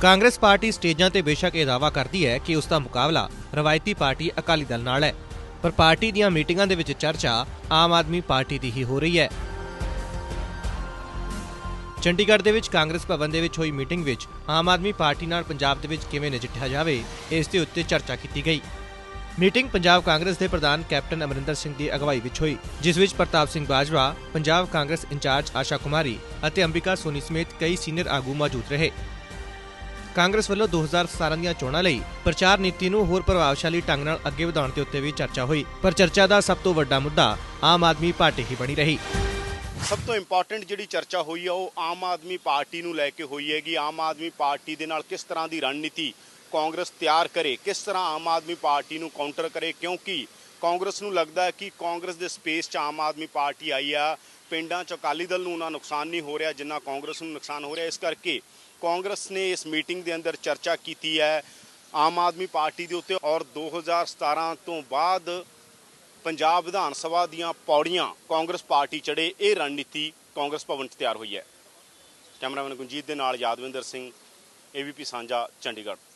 Congress party ਸਟੇਜਾਂ ਤੇ ਬੇਸ਼ੱਕ ਇਹ ਦਾਅਵਾ ਕਰਦੀ ਹੈ ਕਿ ਉਸ ਦਾ ਮੁਕਾਬਲਾ ਰਵਾਇਤੀ ਪਾਰਟੀ ਅਕਾਲੀ ਦਲ ਨਾਲ ਹੈ, ਪਰ ਪਾਰਟੀ ਦੀਆਂ ਮੀਟਿੰਗਾਂ ਦੇ ਵਿੱਚ ਚਰਚਾ ਆਮ ਆਦਮੀ ਪਾਰਟੀ ਦੀ ਹੀ ਹੋ ਰਹੀ ਹੈ। ਚੰਡੀਗੜ੍ਹ ਦੇ ਵਿੱਚ ਕਾਂਗਰਸ ਭਵਨ ਦੇ ਵਿੱਚ ਹੋਈ ਮੀਟਿੰਗ ਵਿੱਚ ਆਮ ਆਦਮੀ ਪਾਰਟੀ ਨਾਲ ਪੰਜਾਬ ਦੇ ਵਿੱਚ ਕਿਵੇਂ ਨਜਿੱਠਿਆ ਜਾਵੇ, ਇਸ ਦੇ ਉੱਤੇ ਚਰਚਾ ਕੀਤੀ ਗਈ। ਮੀਟਿੰਗ ਪੰਜਾਬ ਕਾਂਗਰਸ ਦੇ ਪ੍ਰਧਾਨ ਕੈਪਟਨ ਅਮਰਿੰਦਰ ਸਿੰਘ ਦੀ ਅਗਵਾਈ ਵਿੱਚ ਹੋਈ, ਜਿਸ ਵਿੱਚ ਪ੍ਰਤਾਪ ਸਿੰਘ ਬਾਜਵਾ, ਪੰਜਾਬ ਕਾਂਗਰਸ ਇੰਚਾਰਜ ਆਸ਼ਾ ਕੁਮਾਰੀ ਅਤੇ ਅੰਬਿਕਾ ਸੋਨੀ ਸਮੇਤ ਕਈ ਸੀਨੀਅਰ ਆਗੂ ਮੌਜੂਦ ਰਹੇ। ਕਾਂਗਰਸ ਵੱਲੋਂ 2017 ਦੀਆਂ ਚੋਣਾਂ ਲਈ ਪ੍ਰਚਾਰ ਨੀਤੀ ਨੂੰ ਹੋਰ ਪ੍ਰਭਾਵਸ਼ਾਲੀ ਢੰਗ ਨਾਲ ਅੱਗੇ ਵਧਾਉਣ ਦੇ ਉੱਤੇ ਵੀ ਚਰਚਾ ਹੋਈ, ਪਰ ਚਰਚਾ ਦਾ ਸਭ ਤੋਂ ਵੱਡਾ ਮੁੱਦਾ ਆਮ ਆਦਮੀ ਪਾਰਟੀ ਹੀ ਬਣੀ ਰਹੀ। ਸਭ ਤੋਂ ਇੰਪੋਰਟੈਂਟ ਜਿਹੜੀ ਚਰਚਾ ਹੋਈ ਆ, ਉਹ ਆਮ ਆਦਮੀ ਪਾਰਟੀ ਨੂੰ ਲੈ ਕੇ ਹੋਈ ਹੈਗੀ। ਆਮ ਆਦਮੀ ਪਾਰਟੀ ਦੇ ਨਾਲ ਕਿਸ ਤਰ੍ਹਾਂ ਦੀ ਰਣਨੀਤੀ ਕਾਂਗਰਸ ਤਿਆਰ ਕਰੇ, ਕਿਸ ਤਰ੍ਹਾਂ ਆਮ ਆਦਮੀ ਪਾਰਟੀ ਨੂੰ ਕਾਊਂਟਰ ਕਰੇ, ਕਿਉਂਕਿ ਕਾਂਗਰਸ ਨੂੰ ਲੱਗਦਾ ਹੈ ਕਿ ਕਾਂਗਰਸ ਦੇ ਸਪੇਸ 'ਚ ਆਮ ਆਦਮੀ ਪਾਰਟੀ ਆਈ ਆ। ਪਿੰਡਾਂ 'ਚ ਅਕਾਲੀ ਦਲ ਨੂੰ ਉਹਨਾਂ ਨੁਕਸਾਨ ਨਹੀਂ ਹੋ ਰਿਹਾ, ਜਿੰਨਾ ਕਾਂਗਰਸ ਨੂੰ ਨੁਕਸਾਨ ਹੋ ਰਿਹਾ। ਇਸ ਕਰਕੇ ਕਾਂਗਰਸ ਨੇ ਇਸ ਮੀਟਿੰਗ ਦੇ ਅੰਦਰ ਚਰਚਾ ਕੀਤੀ ਹੈ ਆਮ ਆਦਮੀ ਪਾਰਟੀ ਦੇ ਉੱਤੇ ਔਰ 2017 ਤੋਂ ਬਾਅਦ ਪੰਜਾਬ ਵਿਧਾਨ ਸਭਾ ਦੀਆਂ ਪੌੜੀਆਂ ਕਾਂਗਰਸ ਪਾਰਟੀ ਚੜੇ ਇਹ ਰਣਨੀਤੀ ਕਾਂਗਰਸ ਭਵਨ 'ਚ ਤਿਆਰ ਹੋਈ ਹੈ। ਕੈਮਰਾਮੈਨ ਗੁੰਜੀਤ ਦੇ ਨਾਲ ਯਾਦਵਿੰਦਰ ਸਿੰਘ ਏਬੀਪੀ ਸਾਂਝਾ, ਚੰਡੀਗੜ੍ਹ।